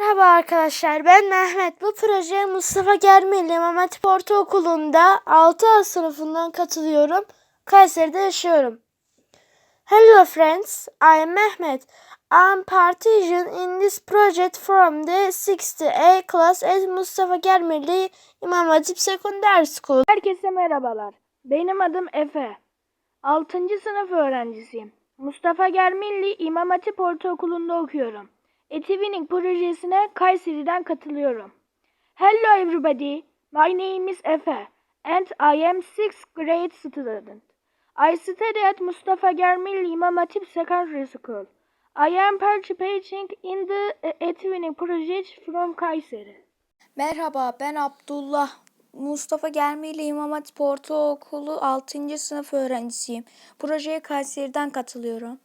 Merhaba arkadaşlar ben Mehmet. Bu projeye Mustafa Germeli İmam Hatip Ortaokulu'nda 6A sınıfından katılıyorum. Kayseri'de yaşıyorum. Hello friends, I am Mehmet. I'm partition in this project from the 6th A class at Mustafa Germeli İmam Hatip Secondary School. Herkese merhabalar. Benim adım Efe. 6. sınıf öğrencisiyim. Mustafa Germilli İmam Hatip Ortaokulu'nda okuyorum. Etivining projesine Kayseri'den katılıyorum. Hello everybody. My name is Efe and I am 6th grade student. I study at Mustafa Germilli İmam Hatip Secondary School. I am participating in the Etivining project from Kayseri. Merhaba ben Abdullah. Mustafa Germili İmam Hatip Ortaokulu 6. sınıf öğrencisiyim. Projeye Kayseri'den katılıyorum.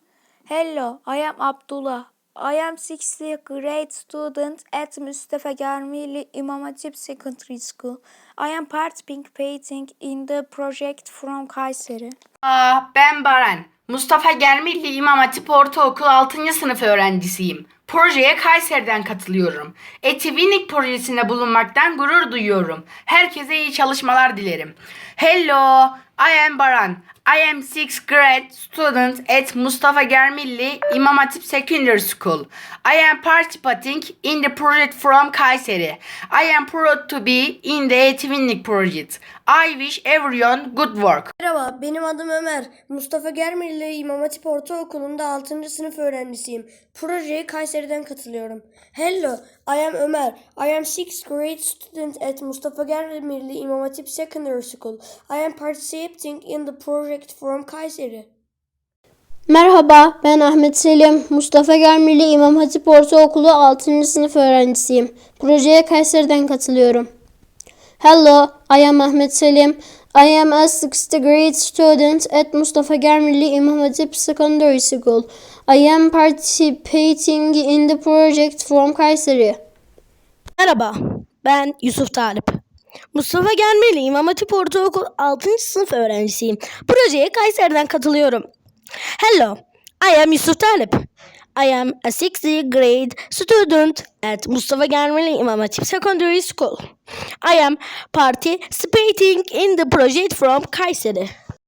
Hello, I am Abdullah. I am 60th grade student at Mustafa Germili İmam Hatip Secondary School. I am participating in the project from Kayseri. Aa, ben Baran. Mustafa Germilli İmam Hatip Ortaokulu 6. sınıf öğrencisiyim. Projeye Kayseri'den katılıyorum. Etivinik projesinde bulunmaktan gurur duyuyorum. Herkese iyi çalışmalar dilerim. Hello, I am Baran. I am 6th grade student at Mustafa Germilli İmam Hatip Secondary School. I am participating in the project from Kayseri. I am proud to be in the Etivinik project. I wish everyone good work. Merhaba, benim adım Ömer. Mustafa Germeli İmam Hatip Ortaokulu'nda 6. sınıf öğrencisiyim. Projeye Kayseri'den katılıyorum. Hello, I am Ömer. I am 6th grade student at Mustafa Germeli İmam Hatip Secondary School. I am participating in the project from Kayseri. Merhaba, ben Ahmet Selim. Mustafa Germili İmam Hatip Ortaokulu 6. sınıf öğrencisiyim. Projeye Kayseri'den katılıyorum. Hello, I am Ahmet Selim. I am a 6th grade student at Mustafa Germili İmam Hatip Secondary School. I am participating in the project from Kayseri. Merhaba, ben Yusuf Talip. Mustafa Germeli İmam Hatip Ortaokulu 6. sınıf öğrencisiyim. Projeye Kayseri'den katılıyorum. Hello, I am Yusuf Talip. I am a 6th grade student at Mustafa Germeli İmam Hatip Secondary School. I am participating in the project from Kayseri.